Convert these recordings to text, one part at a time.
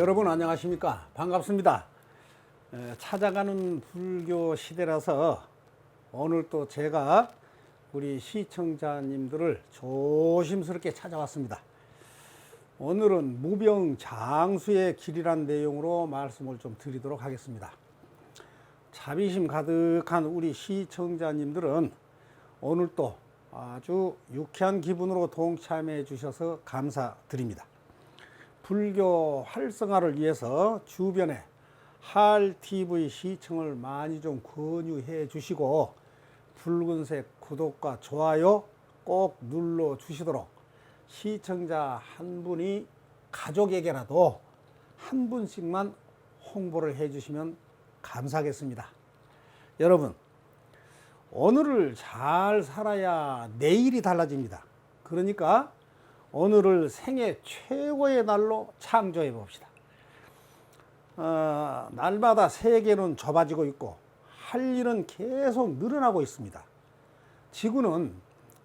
여러분 안녕하십니까? 반갑습니다. 에, 찾아가는 불교 시대라서 오늘 또 제가 우리 시청자님들을 조심스럽게 찾아왔습니다. 오늘은 무병 장수의 길이란 내용으로 말씀을 좀 드리도록 하겠습니다. 자비심 가득한 우리 시청자님들은 오늘 또 아주 유쾌한 기분으로 동참해 주셔서 감사드립니다 불교 활성화를 위해서 주변에 할 TV 시청을 많이 좀 권유해 주시고 붉은색 구독과 좋아요 꼭 눌러 주시도록 시청자 한 분이 가족에게라도 한 분씩만 홍보를 해 주시면 감사하겠습니다. 여러분, 오늘을 잘 살아야 내일이 달라집니다. 그러니까 오늘을 생애 최고의 날로 창조해 봅시다. 어, 날마다 세계는 좁아지고 있고 할 일은 계속 늘어나고 있습니다. 지구는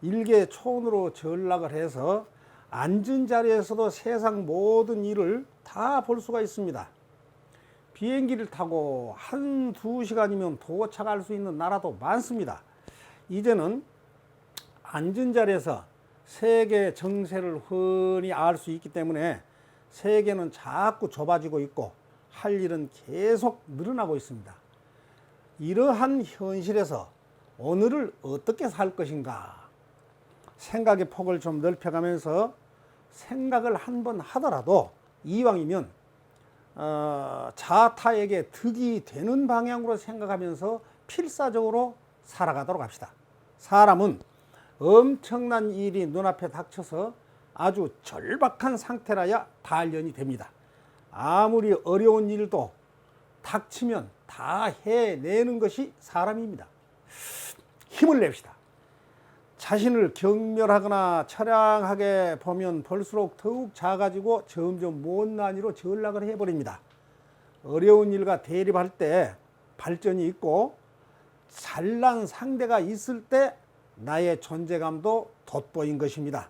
일개 초원으로 전락을 해서 앉은 자리에서도 세상 모든 일을 다 볼 수가 있습니다. 비행기를 타고 한 두 시간이면 도착할 수 있는 나라도 많습니다. 이제는 앉은 자리에서 세계 정세를 훤히 알 수 있기 때문에 세계는 자꾸 좁아지고 있고 할 일은 계속 늘어나고 있습니다. 이러한 현실에서 오늘을 어떻게 살 것인가 생각의 폭을 좀 넓혀가면서 생각을 한 번 하더라도 이왕이면 어, 자타에게 득이 되는 방향으로 생각하면서 필사적으로 살아가도록 합시다. 사람은 엄청난 일이 눈앞에 닥쳐서 아주 절박한 상태라야 단련이 됩니다. 아무리 어려운 일도 닥치면 다 해내는 것이 사람입니다. 힘을 냅시다. 자신을 경멸하거나 처량하게 보면 볼수록 더욱 작아지고 점점 못난이로 전락을 해버립니다. 어려운 일과 대립할 때 발전이 있고 잘난 상대가 있을 때 나의 존재감도 돋보인 것입니다.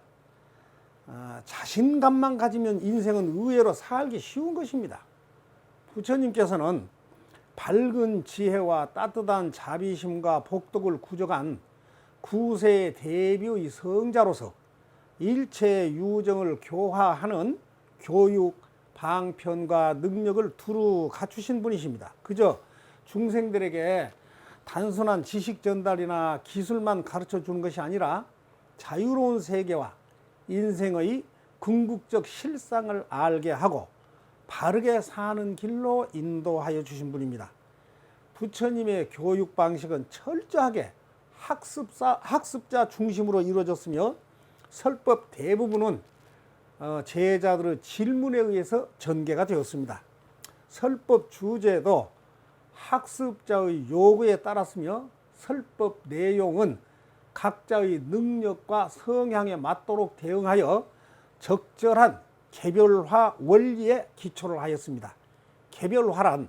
아, 자신감만 가지면 인생은 의외로 살기 쉬운 것입니다. 부처님께서는 밝은 지혜와 따뜻한 자비심과 복덕을 구족한 구세의 대비의 성자로서 일체 유정을 교화하는 교육, 방편과 능력을 두루 갖추신 분이십니다. 그저 중생들에게 단순한 지식 전달이나 기술만 가르쳐 주는 것이 아니라 자유로운 세계와 인생의 궁극적 실상을 알게 하고 바르게 사는 길로 인도하여 주신 분입니다. 부처님의 교육 방식은 철저하게 학습사, 학습자 중심으로 이루어졌으며 설법 대부분은 어, 제자들의 질문에 의해서 전개가 되었습니다. 설법 주제도 학습자의 요구에 따랐으며 설법 내용은 각자의 능력과 성향에 맞도록 대응하여 적절한 개별화 원리에 기초를 하였습니다. 개별화란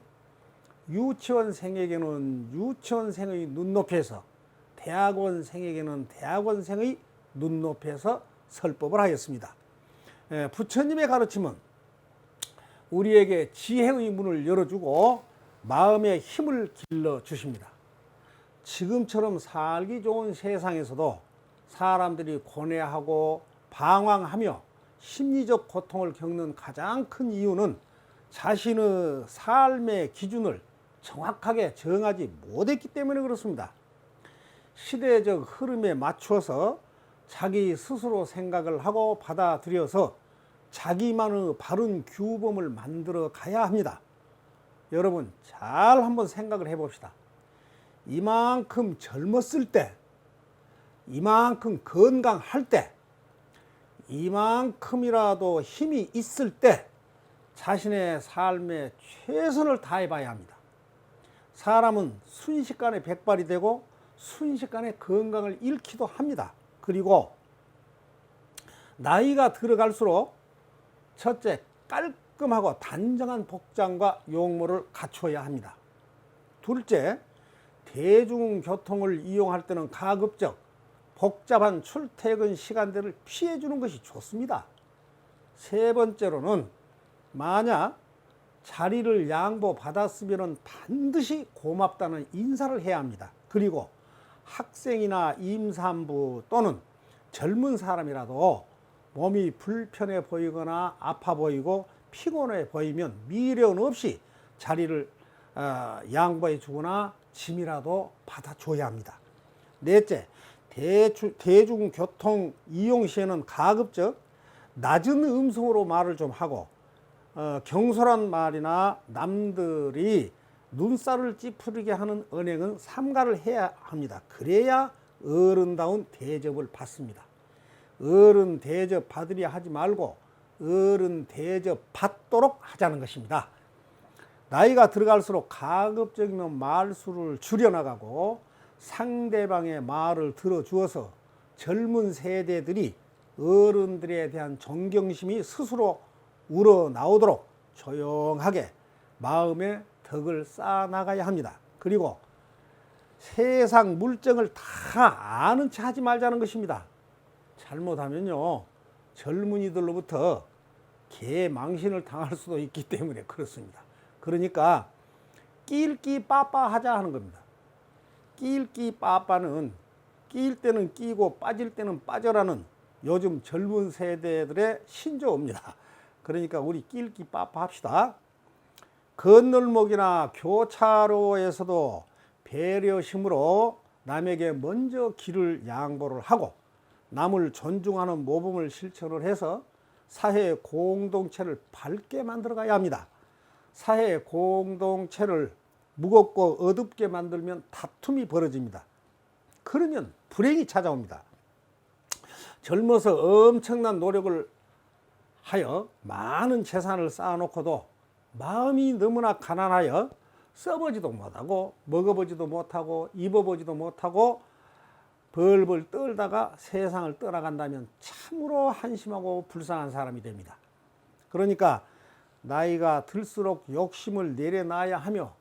유치원생에게는 유치원생의 눈높이에서 대학원생에게는 대학원생의 눈높이에서 설법을 하였습니다. 예, 부처님의 가르침은 우리에게 지혜의 문을 열어주고 마음의 힘을 길러 주십니다. 지금처럼 살기 좋은 세상에서도 사람들이 고뇌하고 방황하며 심리적 고통을 겪는 가장 큰 이유는 자신의 삶의 기준을 정확하게 정하지 못했기 때문에 그렇습니다. 시대적 흐름에 맞추어서 자기 스스로 생각을 하고 받아들여서 자기만의 바른 규범을 만들어 가야 합니다. 여러분 잘 한번 생각을 해봅시다. 이만큼 젊었을 때, 이만큼 건강할 때, 이만큼이라도 힘이 있을 때 자신의 삶에 최선을 다해 봐야 합니다. 사람은 순식간에 백발이 되고 순식간에 건강을 잃기도 합니다. 그리고 나이가 들어갈수록 첫째 깔끔 하고 단정한 복장과 용모를 갖추어야 합니다. 둘째 대중교통을 이용할 때는 가급적 복잡한 출퇴근 시간대를 피해 주는 것이 좋습니다. 세 번째로는 만약 자리를 양보받았으면 반드시 고맙다는 인사를 해야 합니다. 그리고 학생이나 임산부 또는 젊은 사람이라도 몸이 불편해 보이거나 아파 보이고 피곤해 보이면 미련 없이 자리를 어, 양보해 주거나 짐이라도 받아줘야 합니다. 넷째, 대주, 대중교통 이용 시에는 가급적 낮은 음성으로 말을 좀 하고 어, 경솔한 말이나 남들이 눈살을 찌푸리게 하는 언행은 삼가를 해야 합니다. 그래야 어른다운 대접을 받습니다. 어른 대접 받으려 하지 말고 어른 대접 받도록 하자는 것입니다. 나이가 들어갈수록 가급적이면 말수를 줄여나가고 상대방의 말을 들어주어서 젊은 세대들이 어른들에 대한 존경심이 스스로 우러나오도록 조용하게 마음의 덕을 쌓아나가야 합니다. 그리고 세상 물정을 다 아는 체 하지 말자는 것입니다. 잘못하면요, 젊은이들로부터 개망신을 당할 수도 있기 때문에 그렇습니다. 그러니까 낄끼 빠빠 하자 하는 겁니다. 낄끼 빠빠는 낄 때는 끼고 빠질 때는 빠져라는 요즘 젊은 세대들의 신조어입니다. 그러니까 우리 낄끼 빠빠 합시다. 건널목이나 교차로에서도 배려심으로 남에게 먼저 길을 양보를 하고 남을 존중하는 모범을 실천을 해서 사회 공동체를 밝게 만들어 가야 합니다. 사회 공동체를 무겁고 어둡게 만들면 다툼이 벌어집니다. 그러면 불행이 찾아옵니다. 젊어서 엄청난 노력을 하여 많은 재산을 쌓아놓고도 마음이 너무나 가난하여 써보지도 못하고 먹어보지도 못하고 입어보지도 못하고 벌벌 떨다가 세상을 떠나간다면 참으로 한심하고 불쌍한 사람이 됩니다. 그러니까 나이가 들수록 욕심을 내려놔야 하며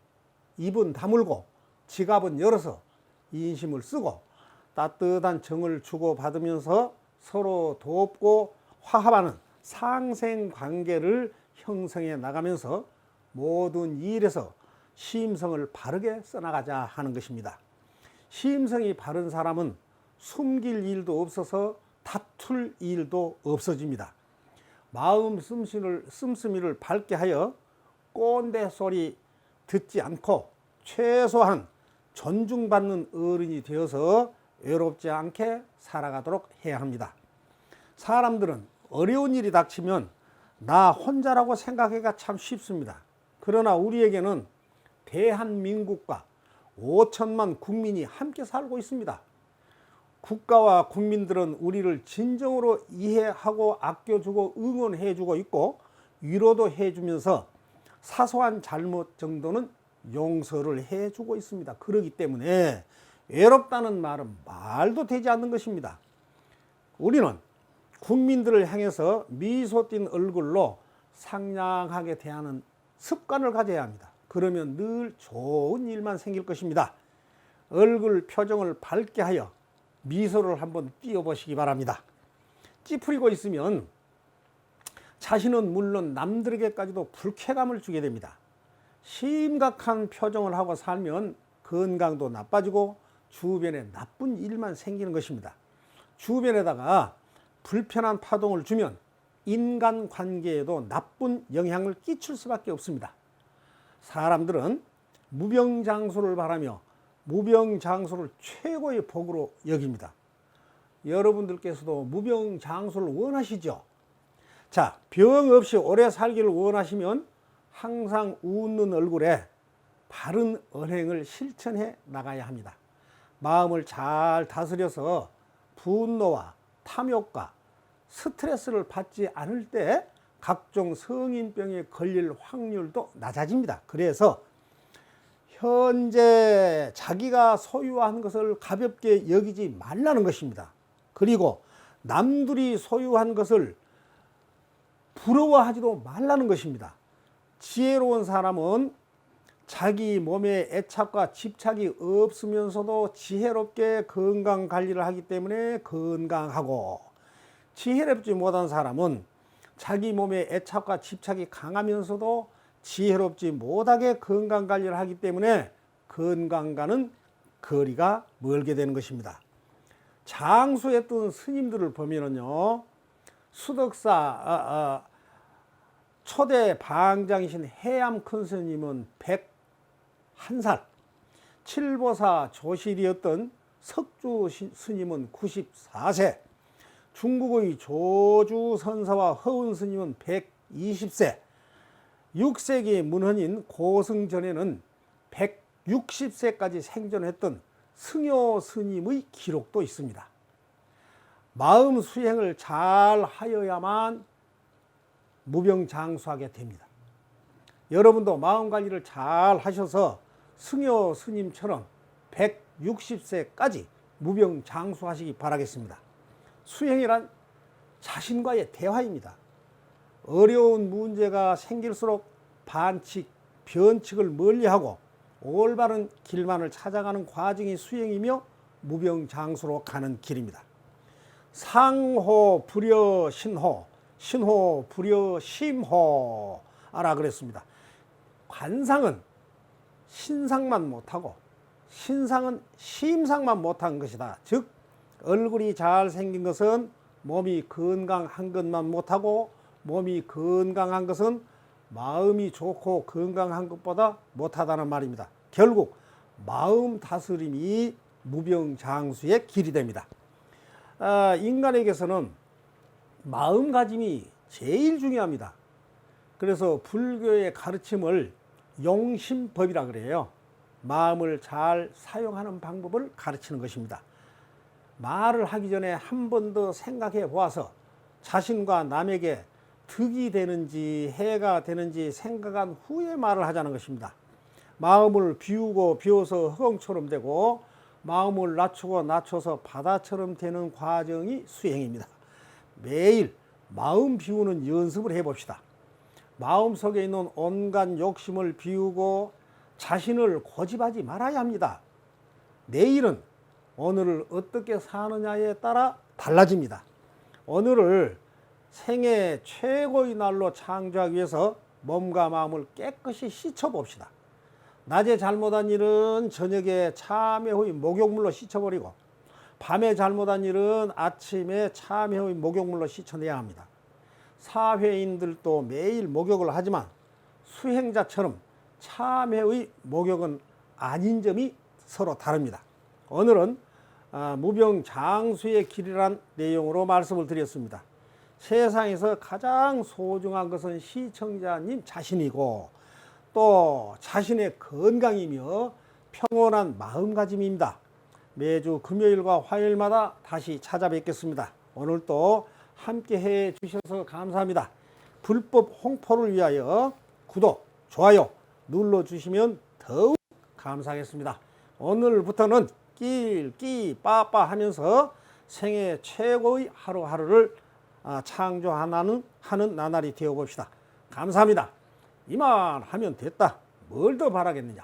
입은 다물고 지갑은 열어서 인심을 쓰고 따뜻한 정을 주고받으면서 서로 돕고 화합하는 상생 관계를 형성해 나가면서 모든 일에서 심성을 바르게 써나가자 하는 것입니다. 심성이 바른 사람은 숨길 일도 없어서 다툴 일도 없어집니다. 마음 씀씀이를, 씀씀이를 밝게 하여 꼰대 소리 듣지 않고 최소한 존중받는 어른이 되어서 외롭지 않게 살아가도록 해야 합니다. 사람들은 어려운 일이 닥치면 나 혼자라고 생각하기가 참 쉽습니다. 그러나 우리에게는 대한민국과 5천만 국민이 함께 살고 있습니다. 국가와 국민들은 우리를 진정으로 이해하고 아껴주고 응원해주고 있고 위로도 해주면서 사소한 잘못 정도는 용서를 해주고 있습니다. 그러기 때문에 외롭다는 말은 말도 되지 않는 것입니다. 우리는 국민들을 향해서 미소 띤 얼굴로 상냥하게 대하는 습관을 가져야 합니다. 그러면 늘 좋은 일만 생길 것입니다. 얼굴 표정을 밝게 하여 미소를 한번 띄워보시기 바랍니다. 찌푸리고 있으면 자신은 물론 남들에게까지도 불쾌감을 주게 됩니다. 심각한 표정을 하고 살면 건강도 나빠지고 주변에 나쁜 일만 생기는 것입니다. 주변에다가 불편한 파동을 주면 인간 관계에도 나쁜 영향을 끼칠 수밖에 없습니다. 사람들은 무병장수를 바라며 무병장수를 최고의 복으로 여깁니다. 여러분들께서도 무병장수를 원하시죠? 자, 병 없이 오래 살기를 원하시면 항상 웃는 얼굴에 바른 언행을 실천해 나가야 합니다. 마음을 잘 다스려서 분노와 탐욕과 스트레스를 받지 않을 때 각종 성인병에 걸릴 확률도 낮아집니다. 그래서 현재 자기가 소유한 것을 가볍게 여기지 말라는 것입니다. 그리고 남들이 소유한 것을 부러워하지도 말라는 것입니다. 지혜로운 사람은 자기 몸에 애착과 집착이 없으면서도 지혜롭게 건강 관리를 하기 때문에 건강하고 지혜롭지 못한 사람은 자기 몸에 애착과 집착이 강하면서도 지혜롭지 못하게 건강 관리를 하기 때문에 건강과는 거리가 멀게 되는 것입니다. 장수했던 스님들을 보면은요, 수덕사 아, 아, 초대 방장이신 해암 큰 스님은 101살, 칠보사 조실이었던 석주 시- 스님은 94세, 중국의 조주 선사와 허운 스님은 120세, 6세기 문헌인 고승전에는 160세까지 생존했던 승효 스님의 기록도 있습니다. 마음 수행을 잘 하여야만 무병장수하게 됩니다. 여러분도 마음 관리를 잘 하셔서 승효 스님처럼 160세까지 무병장수하시기 바라겠습니다. 수행이란 자신과의 대화입니다. 어려운 문제가 생길수록 반칙, 변칙을 멀리하고 올바른 길만을 찾아가는 과정이 수행이며 무병장수로 가는 길입니다. 상호 불여 신호, 신호 불여 심호 아라 그랬습니다. 관상은 신상만 못하고 신상은 심상만 못한 것이다. 즉 얼굴이 잘 생긴 것은 몸이 건강한 것만 못하고 몸이 건강한 것은 마음이 좋고 건강한 것보다 못하다는 말입니다. 결국 마음 다스림이 무병장수의 길이 됩니다. 아, 인간에게서는 마음가짐이 제일 중요합니다. 그래서 불교의 가르침을 용심법이라 그래요. 마음을 잘 사용하는 방법을 가르치는 것입니다. 말을 하기 전에 한 번 더 생각해 보아서 자신과 남에게 득이 되는지 해가 되는지 생각한 후에 말을 하자는 것입니다. 마음을 비우고 비워서 허공처럼 되고 마음을 낮추고 낮춰서 바다처럼 되는 과정이 수행입니다. 매일 마음 비우는 연습을 해봅시다. 마음 속에 있는 온갖 욕심을 비우고 자신을 고집하지 말아야 합니다. 내일은 오늘을 어떻게 사느냐에 따라 달라집니다. 오늘을 생애 최고의 날로 창조하기 위해서 몸과 마음을 깨끗이 씻어봅시다. 낮에 잘못한 일은 저녁에 참회 후에 목욕물로 씻어버리고 밤에 잘못한 일은 아침에 참회 후에 목욕물로 씻어내야 합니다. 사회인들도 매일 목욕을 하지만 수행자처럼 참회의 목욕은 아닌 점이 서로 다릅니다. 오늘은 아, 무병 장수의 길이란 내용으로 말씀을 드렸습니다. 세상에서 가장 소중한 것은 시청자님 자신이고 또 자신의 건강이며 평온한 마음가짐입니다. 매주 금요일과 화요일마다 다시 찾아뵙겠습니다. 오늘도 함께 해 주셔서 감사합니다. 불법 홍보를 위하여 구독, 좋아요 눌러 주시면 더욱 감사하겠습니다. 오늘부터는 낄, 끼, 빠빠 하면서 생애 최고의 하루하루를 아, 창조하는 하는 나날이 되어 봅시다. 감사합니다. 이만 하면 됐다. 뭘 더 바라겠느냐.